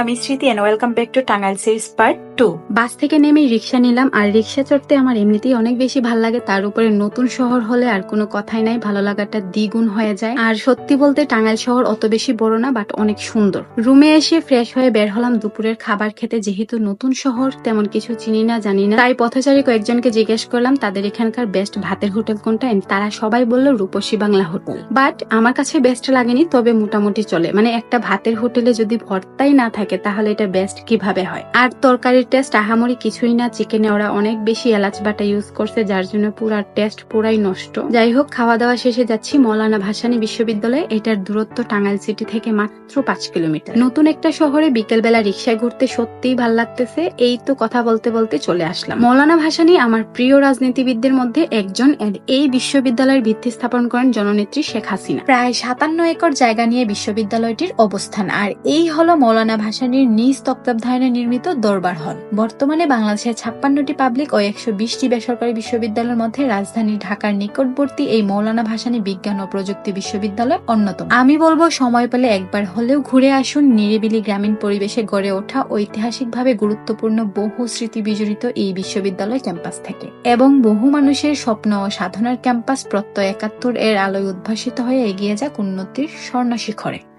আমি Smriti and welcome back to Tangail series part two bus থেকে নেমে রিক্সা নিলাম, আর রিক্সা চড়তে আমার এমনিতেই অনেক বেশি ভালো লাগে। তার উপরে নতুন শহর হলে আর কোনো কথাই নাই, ভালো লাগাটা দ্বিগুণ হয়ে যায়। আর সত্যি বলতে টাঙ্গাইল শহর অত বেশি বড় না বাট অনেক সুন্দর। রুমে এসে ফ্রেশ হয়ে বের হলাম দুপুরের খাবার খেতে, যেহেতু নতুন শহর, তেমন কিছু চিনি না, জানি না। তাই পথচারী কয়েকজনকে জিজ্ঞেস করলাম, তাদের এখানকার বেস্ট ভাতের হোটেল কোনটা? তারা সবাই বলল, রূপসী বাংলা হোটেল বাট আমার কাছে বেস্ট লাগেনি, তবে মোটামুটি চলে। মানে একটা ভাতের হোটেলে যদি ভর্তাই না থাকে তাহলে এটা বেস্ট কীভাবে হয়? আর তরকারির টেস্ট আহামরি কিছুই না চিকেনে ওরা অনেক বেশি এলাচ বাটা ইউজ করছে, যার জন্য পুরা টেস্ট পুরাই নষ্ট। যাই হোক খাওয়া দাওয়া শেষে যাচ্ছি মৌলানা ভাসানী বিশ্ববিদ্যালয়ে। এটার দূরত্ব টাঙ্গাইল সিটি থেকে মাত্র পাঁচ কিলোমিটার নতুন একটা শহরে বিকেলবেলা রিক্সায় ঘুরতে সত্যিই ভালো লাগতেছে, এই তো কথা বলতে বলতে চলে আসলাম। মৌলানা ভাসানী আমার প্রিয় রাজনীতিবিদদের মধ্যে একজন এই বিশ্ববিদ্যালয়ের ভিত্তি স্থাপন করেন জননেত্রী শেখ হাসিনা। প্রায় সাতান্ন একর জায়গা নিয়ে বিশ্ববিদ্যালয়টির অবস্থান, আর এই হলো মৌলানা ভাসানীর নিজ তত্ত্বাবধানে নির্মিত দরবার হল। বর্তমানে বাংলাদেশের ছাপ্পান্নটি পাবলিক ও একশো বিশটি বেসরকারি বিশ্ববিদ্যালয়ের মধ্যে রাজধানী ঢাকার নিকটবর্তী এই মৌলানা ভাসানী বিজ্ঞান ও প্রযুক্তি বিশ্ববিদ্যালয় অন্যতম। আমি বলব, সময় পেলে একবার হলেও ঘুরে আসুন নিরিবিলি গ্রামীণ পরিবেশে গড়ে ওঠা ঐতিহাসিকভাবে গুরুত্বপূর্ণ বহু স্মৃতি বিজড়িত এই বিশ্ববিদ্যালয় ক্যাম্পাস থেকে। এবং বহু মানুষের স্বপ্ন ও সাধনার ক্যাম্পাস প্রত্যয় একাত্তর এর আলোয় উদ্ভাসিত হয়ে এগিয়ে যাক উন্নতির স্বর্ণ শিখরে